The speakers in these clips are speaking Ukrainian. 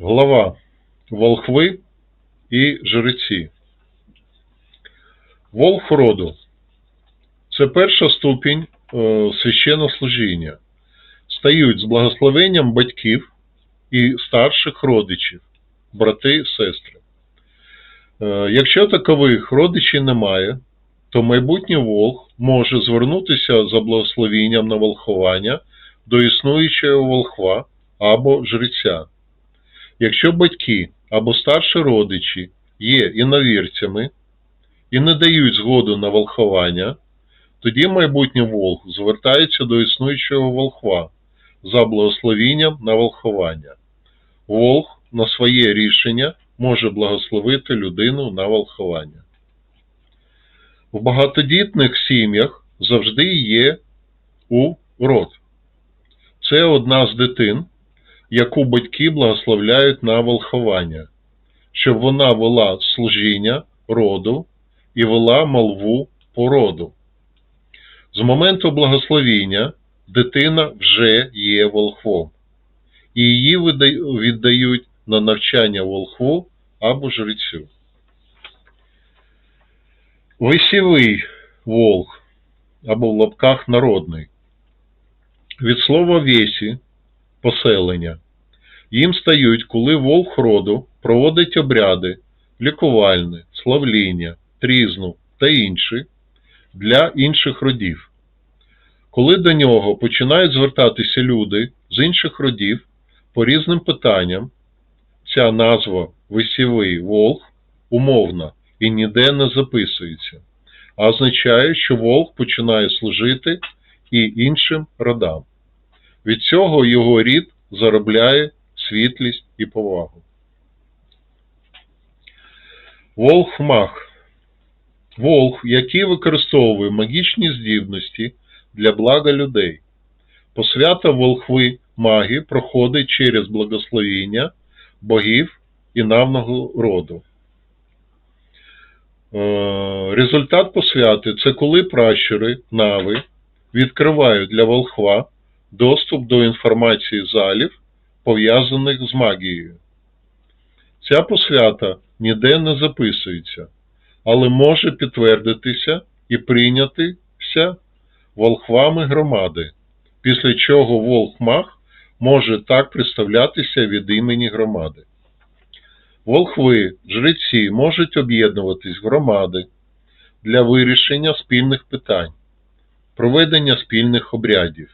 Глава Волхви і жреці. Волх роду це перша ступінь е, священнослужіння. Стають з благословенням батьків і старших родичів, брати, сестри. Е, Якщо такових родичів немає, то майбутній волх може звернутися за благословенням на волхування до існуючого волхва або жреця. Якщо батьки або старші родичі є іновірцями і не дають згоду на волхування, тоді майбутній волх звертається до існуючого волхва за благословінням на волхування. Волх на своє рішення може благословити людину на волхування. В багатодітних сім'ях завжди є у род. Це одна з дитин, яку батьки благословляють на волховання, щоб вона вела служіння роду і вела молву по роду. З моменту благословіння дитина вже є волхвом, і її віддають на навчання волхву або жрецю. Весівий волх або в лапках народний. Від слова весі поселення. Їм стають, коли волх роду проводить обряди, лікувальне, славління, трізну та інші для інших родів. Коли до нього починають звертатися люди з інших родів по різним питанням, ця назва весівий волх умовна і ніде не записується, а означає, що волх починає служити і іншим родам. Від цього його рід заробляє світлість і повагу. Волх-маг. Волх, який використовує магічні здібності для блага людей. Посвята волхви маги проходить через благословіння богів і навного роду. Е, Результат посвяти це коли пращури, нави відкривають для волхва доступ до інформації залів, пов'язаних з магією. Ця посвята ніде не записується, але може підтвердитися і прийнятися волхвами громади, після чого волх-маг може так представлятися від імені громади. Волхви, жреці можуть об'єднуватись в громади для вирішення спільних питань, проведення спільних обрядів.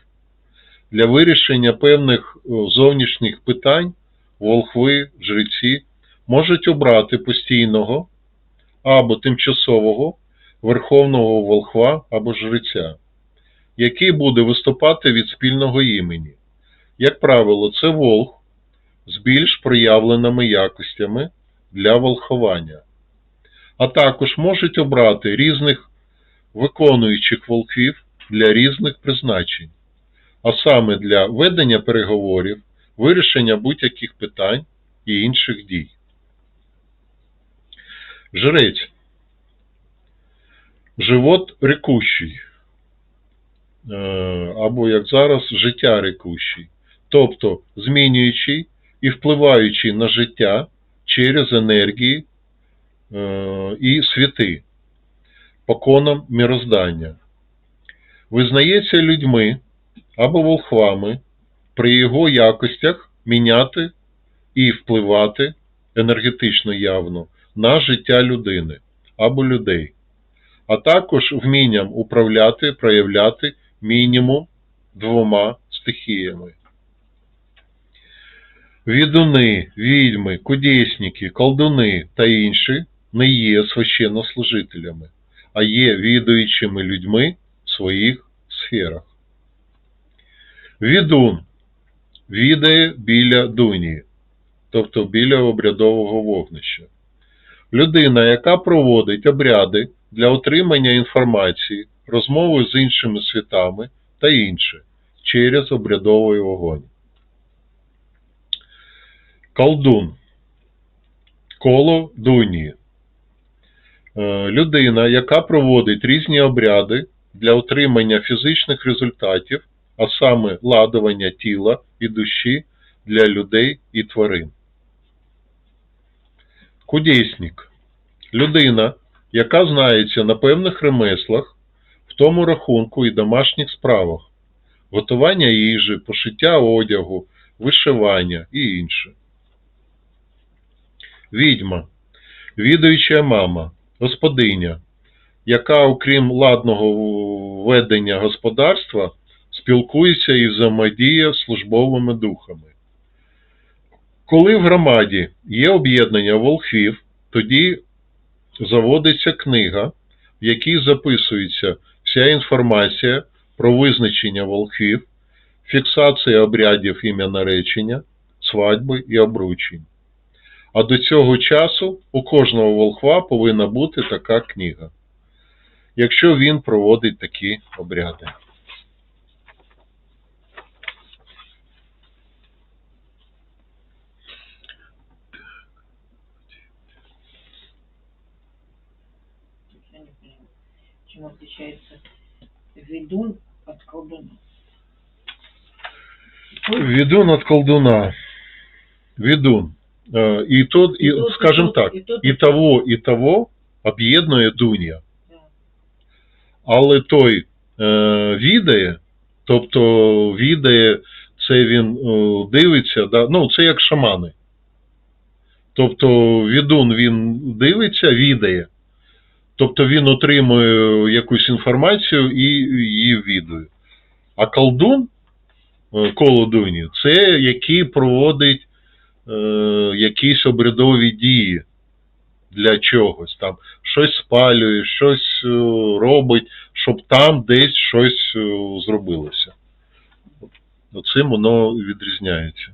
Для вирішення певних зовнішніх питань волхви, жреці можуть обрати постійного або тимчасового верховного волхва або жреця, який буде виступати від спільного імені. Як правило, це волх з більш проявленими якостями для волховання, а також можуть обрати різних виконуючих волхвів для різних призначень а саме для ведення переговорів, вирішення будь-яких питань і інших дій. Жрець. Живот рекущий. Е, Або, як зараз, життя рекущий. Тобто змінюючий і впливаючий на життя через енергії е, і світи, поконом міроздання. Визнається людьми або волхвами при його якостях міняти і впливати енергетично явно на життя людини або людей, а також вмінням управляти, проявляти мінімум двома стихіями. Відуни, відьми, кудєсники, колдуни та інші не є священнослужителями, а є відуючими людьми в своїх сферах. Відун відає біля дуні, тобто біля обрядового вогнища. Людина, яка проводить обряди для отримання інформації, розмови з іншими світами та інше через обрядовий вогонь. Колдун. Коло дуні. Е, Людина, яка проводить різні обряди для отримання фізичних результатів а саме ладування тіла і душі для людей і тварин. Кудєснік. Людина, яка знається на певних ремеслах, в тому рахунку і домашніх справах, готування їжі, пошиття одягу, вишивання і інше. Відьма. Відуюча мама, господиня, яка, окрім ладного ведення господарства, спілкується і взаємодіє службовими духами. Коли в громаді є об'єднання волхвів, тоді заводиться книга, в якій записується вся інформація про визначення волхвів, фіксація обрядів ім'я наречення, свадьби і обручень. А до цього часу у кожного волхва повинна бути така книга, якщо він проводить такі обряди. Я не понимаю, чем отличается ведун от колдуна. Відун від колдуна. Відун. Е, І тот, і, І тот, скажем тот, так, і тот, і і того, і того об'єднує Дуня. Да. Але той е, відає, тобто відає, це він е, дивиться, да, ну це як шамани. Тобто відун він дивиться, відає. Тобто він отримує якусь інформацію і її відує. А колдун, е, колодуні, це який проводить е, якісь обрядові дії для чогось. Там щось спалює, щось е, робить, щоб там десь щось е, зробилося. Цим воно відрізняється.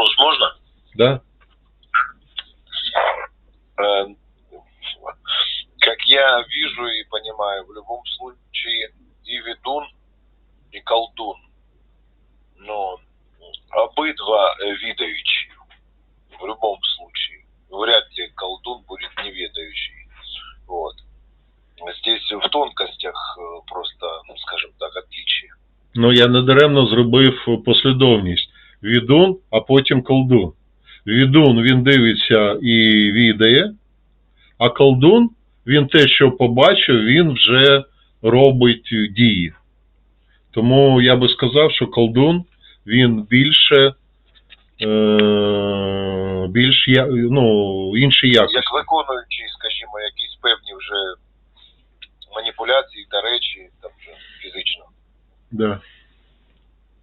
вопрос можно? Да? Э, Как я вижу и понимаю, в любом случае и ведун, и колдун. Но обидва э, відаючі. В любом случае. Вряд ли колдун будет неведающий. Вот. Здесь в тонкостях э, просто, ну, скажем так, отличие. Ну, я недаремно зробив послідовність. Відун, а потім колдун. Відун він дивиться і відає, а колдун він те, що побачив, він вже робить дії. Тому я би сказав, що колдун він більше, е, більш ну, інші якості. Як виконуючий, скажімо, якісь певні вже маніпуляції та речі, там вже фізично. Да.